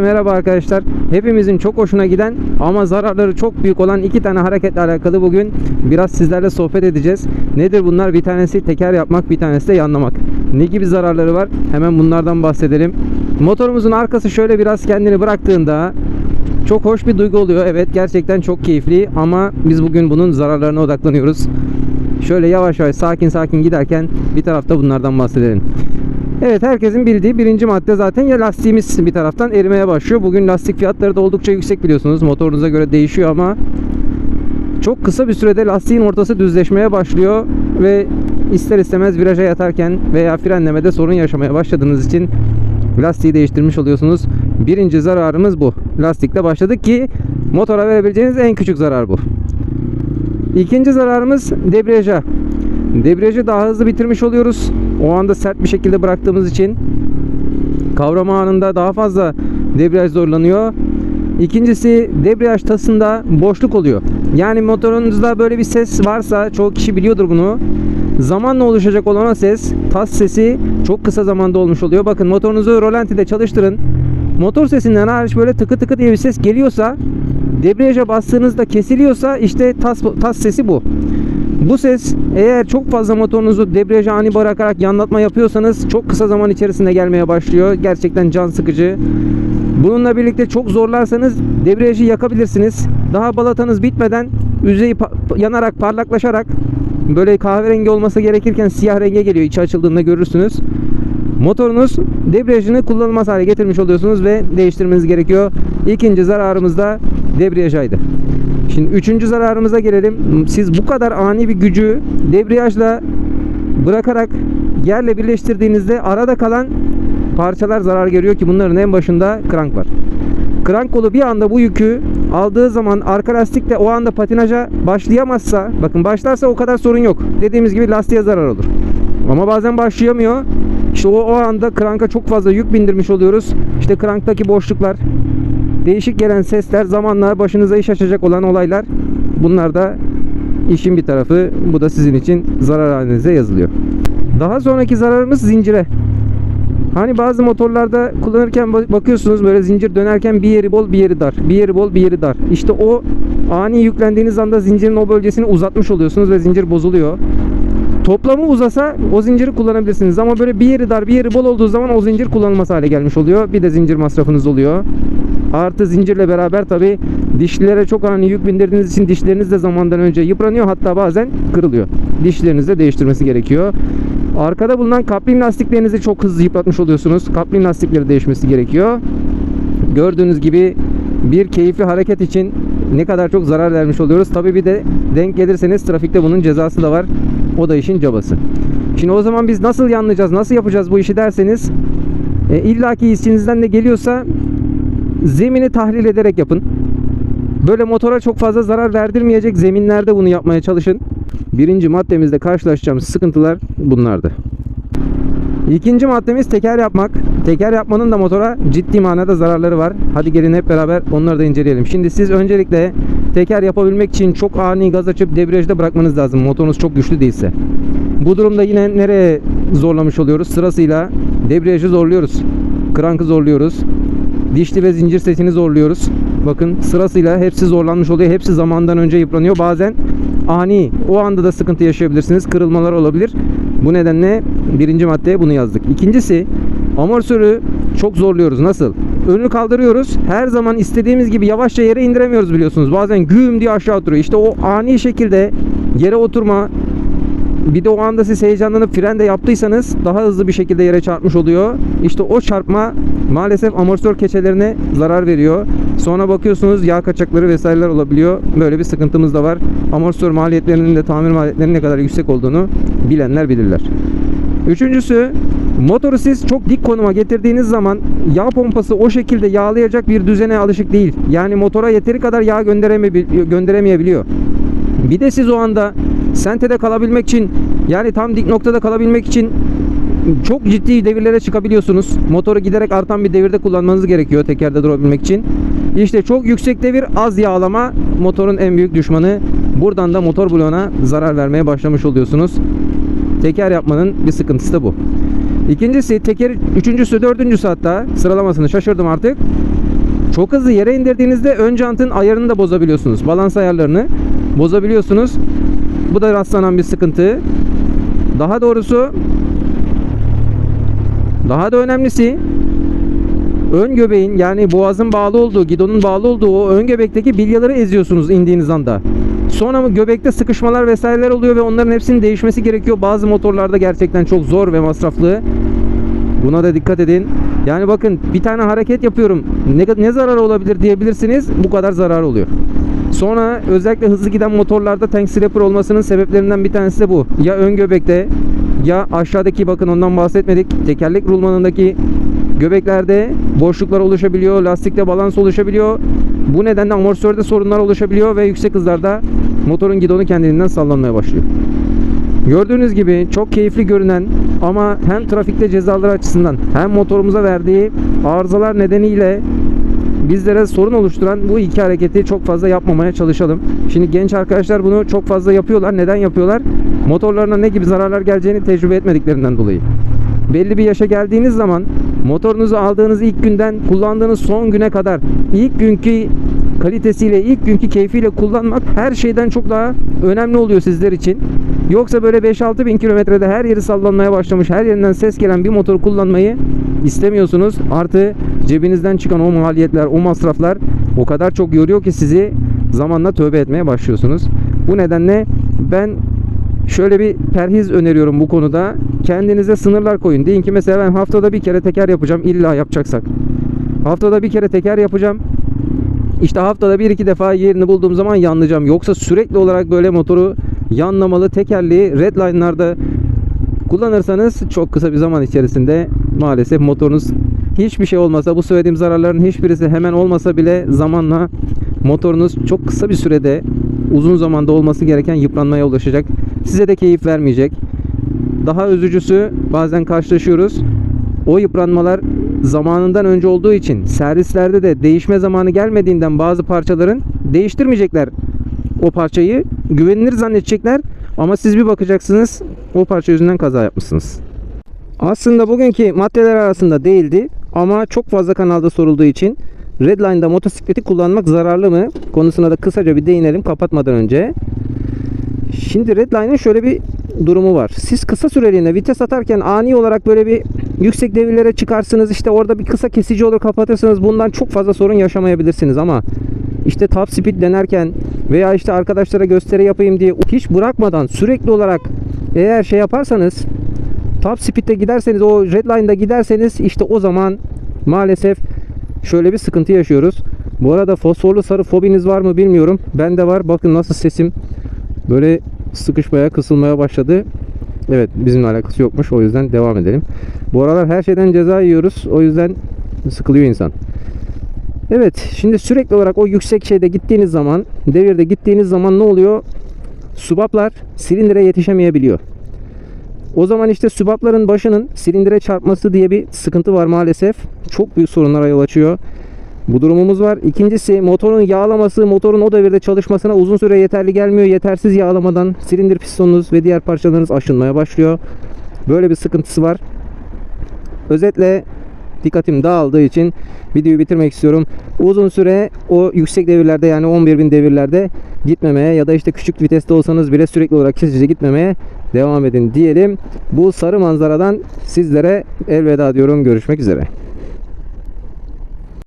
Merhaba arkadaşlar. Hepimizin çok hoşuna giden ama zararları çok büyük olan iki tane hareketle alakalı bugün biraz sizlerle sohbet edeceğiz. Nedir bunlar? Bir tanesi teker yapmak, bir tanesi de yanlamak. Ne gibi zararları var? Hemen bunlardan bahsedelim. Motorumuzun arkası şöyle biraz kendini bıraktığında çok hoş bir duygu oluyor. Evet gerçekten çok keyifli ama biz bugün bunun zararlarına odaklanıyoruz. Şöyle yavaş yavaş sakin sakin giderken bir tarafta bunlardan bahsedelim. Evet herkesin bildiği birinci madde zaten ya lastiğimiz bir taraftan erimeye başlıyor. Bugün lastik fiyatları da oldukça yüksek biliyorsunuz. Motorunuza göre değişiyor ama çok kısa bir sürede lastiğin ortası düzleşmeye başlıyor ve ister istemez viraja yatarken veya frenlemede sorun yaşamaya başladığınız için lastiği değiştirmiş oluyorsunuz. Birinci zararımız bu. Lastikle başladık ki motora verebileceğiniz en küçük zarar bu. İkinci zararımız debriyaja. Debriyajı daha hızlı bitirmiş oluyoruz. O anda sert bir şekilde bıraktığımız için kavrama anında daha fazla debriyaj zorlanıyor. İkincisi debriyaj tasında boşluk oluyor. Yani motorunuzda böyle bir ses varsa çoğu kişi biliyordur bunu. Zamanla oluşacak olan ses, tas sesi çok kısa zamanda olmuş oluyor. Bakın motorunuzu rolantide çalıştırın. Motor sesinden hariç böyle tıkı tıkı diye bir ses geliyorsa debriyaja bastığınızda kesiliyorsa işte tas, tas sesi bu. Bu ses eğer çok fazla motorunuzu debriyaja ani bırakarak yanlatma yapıyorsanız çok kısa zaman içerisinde gelmeye başlıyor. Gerçekten can sıkıcı. Bununla birlikte çok zorlarsanız debriyajı yakabilirsiniz. Daha balatanız bitmeden yüzeyi pa- yanarak parlaklaşarak böyle kahverengi olması gerekirken siyah renge geliyor. İçi açıldığında görürsünüz. Motorunuz debriyajını kullanılmaz hale getirmiş oluyorsunuz ve değiştirmeniz gerekiyor. İkinci zararımız da debriyajaydı. Şimdi üçüncü zararımıza gelelim. Siz bu kadar ani bir gücü debriyajla bırakarak yerle birleştirdiğinizde arada kalan parçalar zarar görüyor ki bunların en başında krank var. Krank kolu bir anda bu yükü aldığı zaman arka lastik de o anda patinaja başlayamazsa bakın başlarsa o kadar sorun yok. Dediğimiz gibi lastiğe zarar olur. Ama bazen başlayamıyor. İşte o, o anda kranka çok fazla yük bindirmiş oluyoruz. İşte kranktaki boşluklar, değişik gelen sesler zamanla başınıza iş açacak olan olaylar. Bunlar da işin bir tarafı. Bu da sizin için zarar halinize yazılıyor. Daha sonraki zararımız zincire. Hani bazı motorlarda kullanırken bak- bakıyorsunuz böyle zincir dönerken bir yeri bol bir yeri dar. Bir yeri bol bir yeri dar. İşte o ani yüklendiğiniz anda zincirin o bölgesini uzatmış oluyorsunuz ve zincir bozuluyor. Toplamı uzasa o zinciri kullanabilirsiniz ama böyle bir yeri dar bir yeri bol olduğu zaman o zincir kullanılmaz hale gelmiş oluyor. Bir de zincir masrafınız oluyor. Artı zincirle beraber tabi dişlilere çok ani yük bindirdiğiniz için dişleriniz de zamandan önce yıpranıyor hatta bazen kırılıyor. Dişlerinizi de değiştirmesi gerekiyor. Arkada bulunan kaplim lastiklerinizi çok hızlı yıpratmış oluyorsunuz. Kaplim lastikleri değişmesi gerekiyor. Gördüğünüz gibi bir keyifli hareket için ne kadar çok zarar vermiş oluyoruz. Tabi bir de denk gelirseniz trafikte bunun cezası da var. O da işin cabası. Şimdi o zaman biz nasıl yanlayacağız, nasıl yapacağız bu işi derseniz e, illaki içinizden de geliyorsa zemini tahlil ederek yapın. Böyle motora çok fazla zarar verdirmeyecek zeminlerde bunu yapmaya çalışın. Birinci maddemizde karşılaşacağımız sıkıntılar bunlardı. İkinci maddemiz teker yapmak. Teker yapmanın da motora ciddi manada zararları var. Hadi gelin hep beraber onları da inceleyelim. Şimdi siz öncelikle teker yapabilmek için çok ani gaz açıp debriyajda bırakmanız lazım. Motorunuz çok güçlü değilse. Bu durumda yine nereye zorlamış oluyoruz? Sırasıyla debriyajı zorluyoruz. Krankı zorluyoruz. Dişli ve zincir setini zorluyoruz. Bakın sırasıyla hepsi zorlanmış oluyor. Hepsi zamandan önce yıpranıyor. Bazen ani o anda da sıkıntı yaşayabilirsiniz. Kırılmalar olabilir. Bu nedenle birinci maddeye bunu yazdık. İkincisi amortisörü çok zorluyoruz. Nasıl? Önünü kaldırıyoruz. Her zaman istediğimiz gibi yavaşça yere indiremiyoruz biliyorsunuz. Bazen güm diye aşağı oturuyor. İşte o ani şekilde yere oturma bir de o anda siz heyecanlanıp fren de yaptıysanız daha hızlı bir şekilde yere çarpmış oluyor. İşte o çarpma maalesef amortisör keçelerine zarar veriyor. Sonra bakıyorsunuz yağ kaçakları vesaireler olabiliyor. Böyle bir sıkıntımız da var. Amortisör maliyetlerinin de tamir maliyetlerinin ne kadar yüksek olduğunu bilenler bilirler. Üçüncüsü motoru siz çok dik konuma getirdiğiniz zaman yağ pompası o şekilde yağlayacak bir düzene alışık değil. Yani motora yeteri kadar yağ göndereme- gönderemeyebiliyor. Bir de siz o anda sentede kalabilmek için yani tam dik noktada kalabilmek için çok ciddi devirlere çıkabiliyorsunuz. Motoru giderek artan bir devirde kullanmanız gerekiyor tekerde durabilmek için. İşte çok yüksek devir az yağlama motorun en büyük düşmanı. Buradan da motor bloğuna zarar vermeye başlamış oluyorsunuz. Teker yapmanın bir sıkıntısı da bu. İkincisi teker, üçüncüsü, dördüncüsü hatta sıralamasını şaşırdım artık. Çok hızlı yere indirdiğinizde ön jantın ayarını da bozabiliyorsunuz. Balans ayarlarını bozabiliyorsunuz. Bu da rastlanan bir sıkıntı. Daha doğrusu daha da önemlisi ön göbeğin yani boğazın bağlı olduğu, gidonun bağlı olduğu o ön göbekteki bilyaları eziyorsunuz indiğiniz anda. Sonra göbekte sıkışmalar vesaireler oluyor ve onların hepsinin değişmesi gerekiyor. Bazı motorlarda gerçekten çok zor ve masraflı. Buna da dikkat edin. Yani bakın bir tane hareket yapıyorum. Ne, ne zararı olabilir diyebilirsiniz. Bu kadar zarar oluyor. Sonra özellikle hızlı giden motorlarda tank slipper olmasının sebeplerinden bir tanesi de bu. Ya ön göbekte ya aşağıdaki bakın ondan bahsetmedik. Tekerlek rulmanındaki göbeklerde boşluklar oluşabiliyor. Lastikte balans oluşabiliyor. Bu nedenle amortisörde sorunlar oluşabiliyor ve yüksek hızlarda motorun gidonu kendiliğinden sallanmaya başlıyor. Gördüğünüz gibi çok keyifli görünen ama hem trafikte cezalar açısından hem motorumuza verdiği arızalar nedeniyle bizlere sorun oluşturan bu iki hareketi çok fazla yapmamaya çalışalım. Şimdi genç arkadaşlar bunu çok fazla yapıyorlar. Neden yapıyorlar? Motorlarına ne gibi zararlar geleceğini tecrübe etmediklerinden dolayı. Belli bir yaşa geldiğiniz zaman motorunuzu aldığınız ilk günden kullandığınız son güne kadar ilk günkü kalitesiyle, ilk günkü keyfiyle kullanmak her şeyden çok daha önemli oluyor sizler için. Yoksa böyle 5-6 bin kilometrede her yeri sallanmaya başlamış, her yerinden ses gelen bir motoru kullanmayı istemiyorsunuz. Artı cebinizden çıkan o maliyetler, o masraflar o kadar çok yoruyor ki sizi zamanla tövbe etmeye başlıyorsunuz. Bu nedenle ben şöyle bir perhiz öneriyorum bu konuda. Kendinize sınırlar koyun. Deyin ki mesela ben haftada bir kere teker yapacağım illa yapacaksak. Haftada bir kere teker yapacağım. İşte haftada bir iki defa yerini bulduğum zaman yanlayacağım. Yoksa sürekli olarak böyle motoru yanlamalı tekerleği redline'larda kullanırsanız çok kısa bir zaman içerisinde maalesef motorunuz hiçbir şey olmasa bu söylediğim zararların hiçbirisi hemen olmasa bile zamanla motorunuz çok kısa bir sürede uzun zamanda olması gereken yıpranmaya ulaşacak. Size de keyif vermeyecek. Daha üzücüsü bazen karşılaşıyoruz. O yıpranmalar zamanından önce olduğu için servislerde de değişme zamanı gelmediğinden bazı parçaların değiştirmeyecekler o parçayı. Güvenilir zannedecekler ama siz bir bakacaksınız o parça yüzünden kaza yapmışsınız. Aslında bugünkü maddeler arasında değildi ama çok fazla kanalda sorulduğu için Redline'da motosikleti kullanmak zararlı mı konusuna da kısaca bir değinelim kapatmadan önce. Şimdi Redline'ın şöyle bir durumu var. Siz kısa süreliğine vites atarken ani olarak böyle bir yüksek devirlere çıkarsınız. işte orada bir kısa kesici olur kapatırsınız. Bundan çok fazla sorun yaşamayabilirsiniz ama işte top speed denerken veya işte arkadaşlara gösteri yapayım diye hiç bırakmadan sürekli olarak eğer şey yaparsanız top speed'de giderseniz o redline'da giderseniz işte o zaman maalesef şöyle bir sıkıntı yaşıyoruz. Bu arada fosforlu sarı fobiniz var mı bilmiyorum. Bende var. Bakın nasıl sesim böyle sıkışmaya, kısılmaya başladı. Evet bizimle alakası yokmuş. O yüzden devam edelim. Bu aralar her şeyden ceza yiyoruz. O yüzden sıkılıyor insan. Evet şimdi sürekli olarak o yüksek şeyde gittiğiniz zaman, devirde gittiğiniz zaman ne oluyor? Subaplar silindire yetişemeyebiliyor. O zaman işte sübapların başının silindire çarpması diye bir sıkıntı var maalesef. Çok büyük sorunlara yol açıyor. Bu durumumuz var. İkincisi motorun yağlaması, motorun o devirde çalışmasına uzun süre yeterli gelmiyor. Yetersiz yağlamadan silindir pistonunuz ve diğer parçalarınız aşınmaya başlıyor. Böyle bir sıkıntısı var. Özetle dikkatim dağıldığı için videoyu bitirmek istiyorum. Uzun süre o yüksek devirlerde yani 11.000 devirlerde gitmemeye ya da işte küçük viteste olsanız bile sürekli olarak kesici gitmemeye devam edin diyelim. Bu sarı manzaradan sizlere elveda diyorum. Görüşmek üzere.